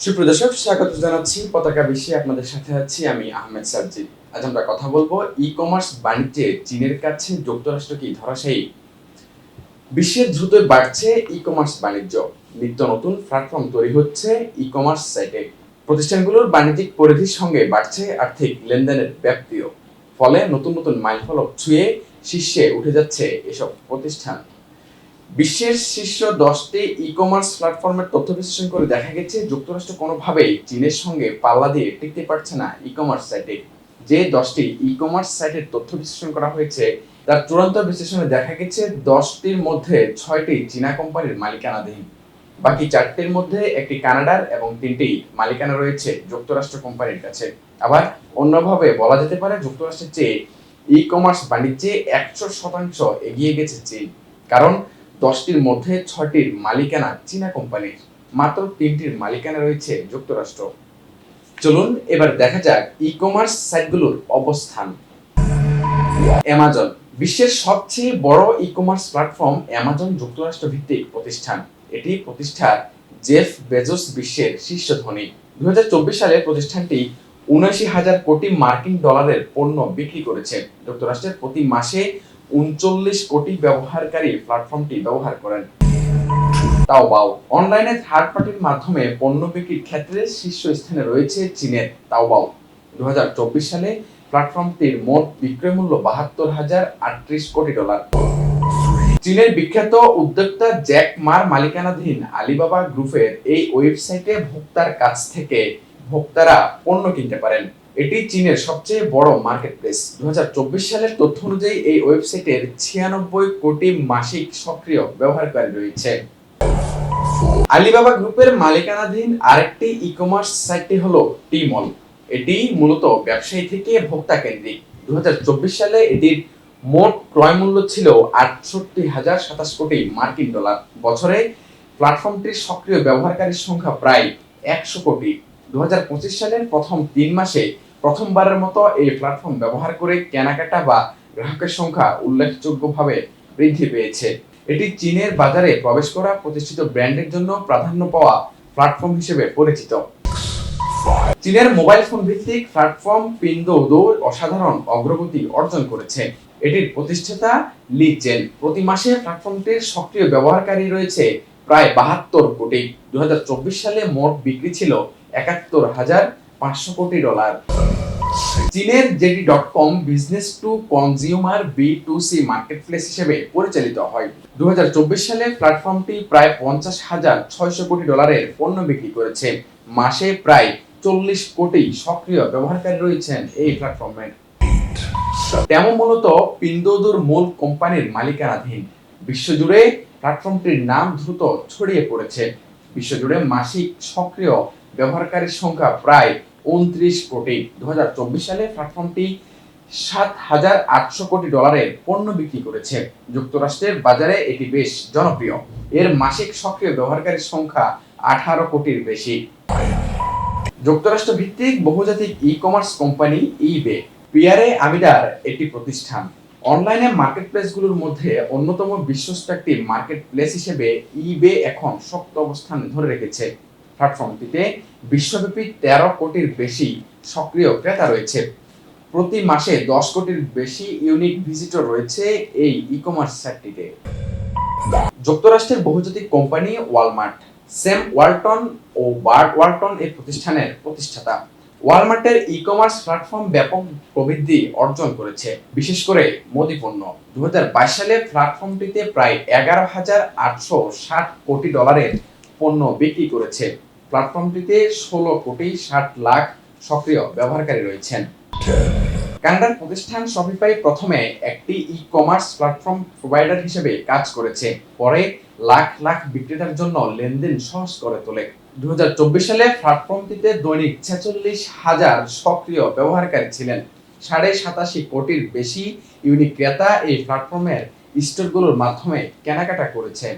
সুপ্রদর্শক স্বাগত জানাচ্ছি পতাকা বিশ্বে আপনাদের সাথে আছি আমি আহমেদ সাবজিদ আজ আমরা কথা বলব ই কমার্স বাণিজ্যে চীনের কাছে যুক্তরাষ্ট্র কি ধরাশায়ী? বিশ্বের দ্রুত বাড়ছে ই কমার্স বাণিজ্য। নিত্য নতুন প্ল্যাটফর্ম তৈরি হচ্ছে ই কমার্স সাইটে প্রতিষ্ঠানগুলোর বাণিজ্যিক পরিধির সঙ্গে বাড়ছে আর্থিক লেনদেনের ব্যাপ্তিও। ফলে নতুন নতুন মাইলফলক ছুঁয়ে শীর্ষে উঠে যাচ্ছে এসব প্রতিষ্ঠান। বিশ্বের শীর্ষ দশটি ই কমার্স প্ল্যাটফর্মের তথ্য বিশ্লেষণ করে দেখা গেছে, যুক্তরাষ্ট্র কোনোভাবেই চীনের সঙ্গে পাল্লা দিয়ে টিকতে পারছে না ই কমার্স সাইটে যে দশটি ই কমার্স সাইটের তথ্য বিশ্লেষণ করা হয়েছে, তার চূড়ান্ত বিশ্লেষণে দেখা গেছে, দশটির মধ্যে ছয়টি চীনা কোম্পানির মালিকানাধীন। বাকি চারটির মধ্যে একটি কানাডার এবং তিনটি মালিকানা রয়েছে যুক্তরাষ্ট্র কোম্পানির কাছে। আবার অন্যভাবে বলা যেতে পারে, যুক্তরাষ্ট্রের চেয়ে ই কমার্স বাণিজ্যে একশো শতাংশ এগিয়ে গেছে চীন। কারণ দশটির মধ্যে ছয়টির মালিকানা চীনা কোম্পানির। মাত্র তিনটির মালিকানা রয়েছে যুক্তরাষ্ট্র। চলুন এবার দেখা যাক ই কমার্স সাইটগুলোর অবস্থান। অ্যামাজন বিশ্বের সবচেয়ে বড় ই কমার্স প্ল্যাটফর্ম অ্যামাজন যুক্তরাষ্ট্র ভিত্তিক প্রতিষ্ঠান। এটি প্রতিষ্ঠা জেফ বেজোস বিশ্বের শীর্ষ ধনী দুই হাজার চব্বিশ সালে প্রতিষ্ঠানটি উনআশি হাজার কোটি মার্কিন ডলারের পণ্য বিক্রি করেছে। যুক্তরাষ্ট্রের প্রতি মাসে উনচল্লিশ কোটি ব্যবহারকারী প্ল্যাটফর্মটি ব্যবহার করেন। তাওবাও অনলাইনে থার্ড পার্টির মাধ্যমে পণ্য বিক্রির ক্ষেত্রে শীর্ষ স্থানে রয়েছে চীনের তাওবাও দু সালে প্ল্যাটফর্মটির মোট বিক্রয় মূল্য বাহাত্তর হাজার আটত্রিশ কোটি ডলার। চীনের বিখ্যাত উদ্যোক্তা জ্যাক মার মালিকানাধীন আলিবাবা গ্রুপের এই ওয়েবসাইটে ভোক্তার কাছ থেকে ভোক্তারা পণ্য কিনতে পারেন। এটি চীনের সবচেয়ে বড় মার্কেট প্লেস দু হাজার চব্বিশ সালের তথ্য অনুযায়ী এই ওয়েবসাইটের ছিয়ানব্বই কোটি মাসিক সক্রিয় ব্যবহারকারী রয়েছে। আলিবাবা গ্রুপের মালিকানাধীন আরেকটি ই কমার্স সাইটটি হলো টিমল এটি মূলত ব্যবসায়ী থেকে ভোক্তা কেন্দ্রিক। দু হাজার চব্বিশ সালে এটির মোট ক্রয় মূল্য ছিল আটষট্টি হাজার সাতাশ কোটি মার্কিন ডলার। বছরে প্ল্যাটফর্মটির সক্রিয় ব্যবহারকারীর সংখ্যা প্রায় একশো কোটি। দু হাজার পঁচিশ সালের প্রথম তিন মাসে প্রথমবারের মতো এই প্ল্যাটফর্ম ব্যবহার করে কেনাকাটা বা গ্রাহকের সংখ্যা উল্লেখযোগ্যভাবে বৃদ্ধি পেয়েছে। এটি চীনের বাজারে প্রবেশ করা প্রতিষ্ঠিত ব্র্যান্ডের জন্য প্রাধান্য পাওয়া প্ল্যাটফর্ম হিসেবে পরিচিত। চীনের মোবাইল ফোন ভিত্তিক প্ল্যাটফর্ম পিন্দোদো অসাধারণ অগ্রগতি অর্জন করেছে। এটির প্রতিষ্ঠাতা লি চেন প্রতি মাসে প্ল্যাটফর্মটির সক্রিয় ব্যবহারকারী রয়েছে প্রায় বাহাত্তর কোটি। দু হাজার চব্বিশ সালে মোট বিক্রি ছিল একাত্তর হাজার পাঁচশো কোটি ডলার। চীনের JD dot com business to consumer B to C marketplace হিসেবে পরিচালিত হয়। দু সালে প্ল্যাটফর্মটি প্রায় পঞ্চাশ হাজার কোটি ডলারের পণ্য বিক্রি করেছে। মাসে প্রায় চল্লিশ কোটি সক্রিয় ব্যবহারকারী রয়েছেন এই প্ল্যাটফর্মের তেমন মূলত পিন্দোদুর মূল কোম্পানির মালিকানাধীন। বিশ্বজুড়ে প্ল্যাটফর্মটির নাম দ্রুত ছড়িয়ে পড়েছে। বিশ্বজুড়ে মাসিক সক্রিয় ব্যবহারকারীর সংখ্যা প্রায় উনত্রিশ কোটি। দুহাজার চব্বিশ সালে প্ল্যাটফর্মটি সাত হাজার আটশো কোটি ডলারের পণ্য বিক্রি করেছে। যুক্তরাষ্ট্রের বাজারে এটি বেশ জনপ্রিয়। এর মাসিক সক্রিয় ব্যবহারকারীর সংখ্যা আঠারো কোটির বেশি। যুক্তরাষ্ট্র ভিত্তিক বহুজাতিক ই কমার্স কোম্পানি ইবে পিয়ারে আমিডার একটি প্রতিষ্ঠান। অনলাইনে মার্কেট প্লেসগুলোর মধ্যে অন্যতম বিশ্বস্ত একটি মার্কেট প্লেস হিসেবে ইবে এখন শক্ত অবস্থান ধরে রেখেছে। প্ল্যাটফর্মটিতে বিশ্বব্যাপী তেরো কোটির বেশি সক্রিয় ক্রেতা রয়েছে। প্রতি মাসে দশ কোটির বেশি ইউনিক ভিজিটর রয়েছে এই ই কমার্স সাইটটিতে যুক্তরাষ্ট্রের বহুজাতিক কোম্পানি ওয়ালমার্ট সেম ওয়ালটন ও বার্ড ওয়ালটন এই প্রতিষ্ঠানের প্রতিষ্ঠাতা। ওয়ালমার্টের ই কমার্স প্ল্যাটফর্ম ব্যাপক প্রবৃদ্ধি অর্জন করেছে, বিশেষ করে মোদি পণ্য। দুহাজার বাইশ সালে প্ল্যাটফর্মটিতে প্রায় এগারো হাজার আটশো ষাট কোটি ডলারের পণ্য বিক্রি করেছে। প্ল্যাটফর্মটিতে ষোলো কোটি ষাট লাখ সক্রিয় ব্যবহারকারী রয়েছেন। কানাডার প্রতিষ্ঠান শপিফাই প্রথমে একটি ই কমার্স প্ল্যাটফর্ম প্রোভাইডার হিসেবে কাজ করেছে। পরে লাখ লাখ বিক্রেতার জন্য লেনদেন সহজ করে তোলে। দু হাজার চব্বিশ সালে প্ল্যাটফর্মটিতে দৈনিক ছেচল্লিশ হাজার সক্রিয় ব্যবহারকারী ছিলেন। সাড়ে সাতাশি কোটির বেশি ইউনিক ক্রেতা এই প্ল্যাটফর্মের স্টোরগুলোর মাধ্যমে কেনাকাটা করেছে